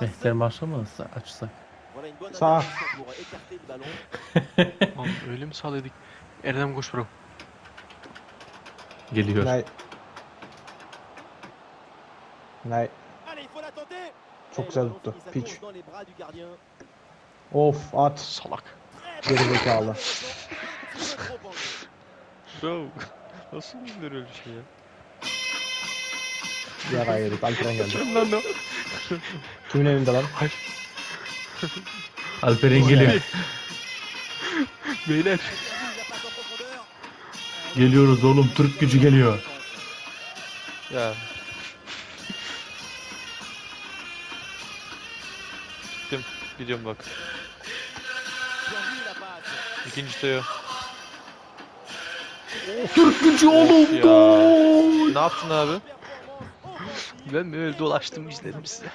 Mehter marşa mı açsak? Sağ. Lan öyle mi sağladık? Erdem koş bro. Geliyor. Nej. Nej. Çok güzel tuttu. Piç. Of at. Salak. Geri zekalı. Bro. Nasıl bilir öyle şey ya? Yara yedik. Alperen geldi. Kim lan o? Kimin evinde lan? Alperen geliyor. Beyler. Geliyoruz oğlum. Türk gücü geliyor. Ya. Gittim. Gidiyorum bak. İkinci Teo. Türk gücü oğlum. ya. Ne yaptın abi? ben böyle dolaştım izledim size.